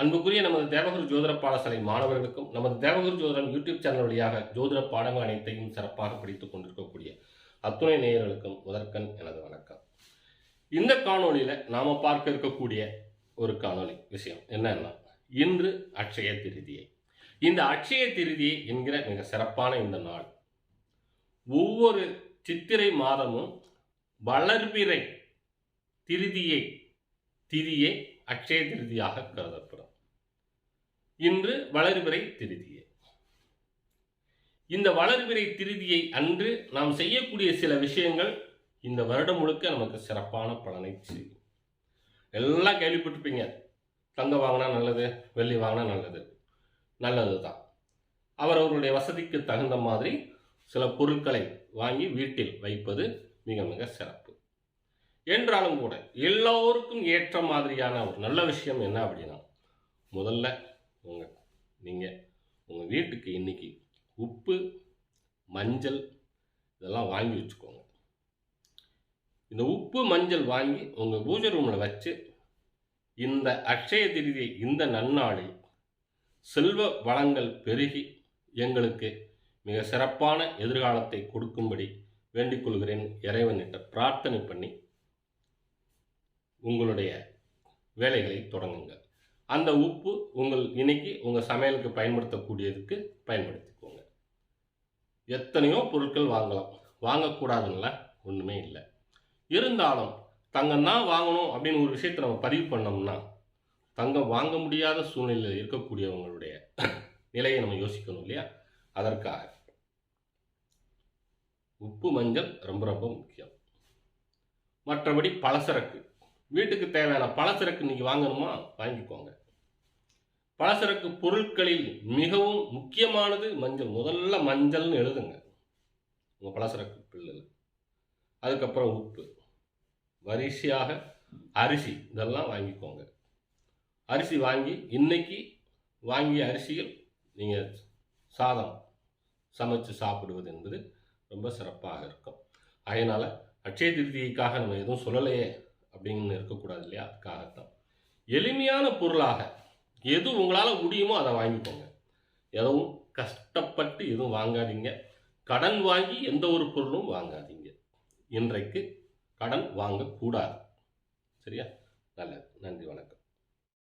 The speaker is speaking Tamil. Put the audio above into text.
அன்புக்குரிய நமது தேவகுரு ஜோதிட பாடசாலை மாணவர்களுக்கும் நமது தேவகுரு ஜோதிடம் யூடியூப் சேனல் வழியாக ஜோதிட பாடங்கள் அனைத்தையும் சிறப்பாக படித்துக் கொண்டிருக்கக்கூடிய அத்துணை நேயர்களுக்கும் முதற்கண் எனது வணக்கம். இந்த காணொளியில நாம பார்க்க இருக்கக்கூடிய ஒரு காணொளி விஷயம் என்னன்னா இன்று அட்சய திருதியை. இந்த அட்சய திருதியை என்கிற மிக சிறப்பான இந்த நாள். ஒவ்வொரு சித்திரை மாதமும் வளர்பிறை திருதியை திதியை அட்சய திருதியாக கருதப்படும். இன்று வளர்பிறை திருதியை. இந்த வளர்பிறை திருதியை அன்று நாம் செய்யக்கூடிய சில விஷயங்கள் இந்த வருடம் முழுக்க நமக்கு சிறப்பான பலனை செய்யும். எல்லாம் கேள்விப்பட்டிருப்பீங்க. தங்கம் வாங்கினா நல்லது வெள்ளி வாங்கினா நல்லது. நல்லது தான் அவரவர்களுடைய வசதிக்கு தகுந்த மாதிரி சில பொருட்களை வாங்கி வீட்டில் வைப்பது மிக மிக சிறப்பு. என்றாலும் கூட எல்லோருக்கும் ஏற்ற மாதிரியான ஒரு நல்ல விஷயம் என்ன அப்படின்னா முதல்ல உங்கள் நீங்கள் உங்கள் வீட்டுக்கு இன்னைக்கு உப்பு மஞ்சள் இதெல்லாம் வாங்கி வச்சுக்கோங்க. இந்த உப்பு மஞ்சள் வாங்கி உங்கள் பூஜை ரூமில் வச்சு இந்த அக்ஷய திருதி இந்த நன்னாளில் செல்வ வளங்கள் பெருகி எங்களுக்கு மிக சிறப்பான எதிர்காலத்தை கொடுக்கும்படி வேண்டிக் கொள்கிறேன். இறைவனிட்ட பிரார்த்தனை பண்ணி உங்களுடைய வேலைகளை தொடங்குங்கள். அந்த உப்பு உங்கள் இன்னைக்கு உங்கள் சமையலுக்கு பயன்படுத்தக்கூடியதுக்கு பயன்படுத்திக்கோங்க. எத்தனையோ பொருட்கள் வாங்கலாம். வாங்கக்கூடாதுன்னா ஒன்றுமே இல்லை. இருந்தாலும் தங்கம் தான் வாங்கணும் அப்படின்னு ஒரு விஷயத்தை நம்ம பதிவு பண்ணோம்னா தங்கம் வாங்க முடியாத சூழ்நிலையில் இருக்கக்கூடியவங்களுடைய நிலையை நம்ம யோசிக்கணும் இல்லையா? அதற்காக. உப்பு மஞ்சள் ரொம்ப ரொம்ப முக்கியம். மற்றபடி பலசரக்கு. வீட்டுக்கு தேவையான பலசரக்கு இன்னைக்கு வாங்கணுமா? வாங்கிக்கோங்க. பலசரக்கு பொருட்களில் மிகவும் முக்கியமானது மஞ்சள். முதல்ல மஞ்சள்னு எழுதுங்க. உங்கள் பலசரக்கு பில்லில். அதுக்கப்புறம் உப்பு. வரிசையாக அரிசி. இதெல்லாம் வாங்கிக்கோங்க. அரிசி வாங்கி இன்னைக்கு வாங்கிய அரிசியில் நீங்கள் சாதம் சமைச்சு சாப்பிடுவது என்பது ரொம்ப சிறப்பாக இருக்கும். அதனால் அட்சய திருதியைக்காக நம்ம எதுவும் சொல்லலையே. அப்படின்னு இருக்கக்கூடாது இல்லையா? அதுக்காகத்தான் எளிமையான பொருளாக எது உங்களால் முடியுமோ அதை வாங்கிக்கோங்க. எதுவும் கஷ்டப்பட்டு எதுவும் வாங்காதீங்க. கடன் வாங்கி எந்த ஒரு பொருளும் வாங்காதீங்க. இன்றைக்கு கடன் வாங்கக்கூடாது. சரியா? நல்லது. நன்றி வணக்கம்.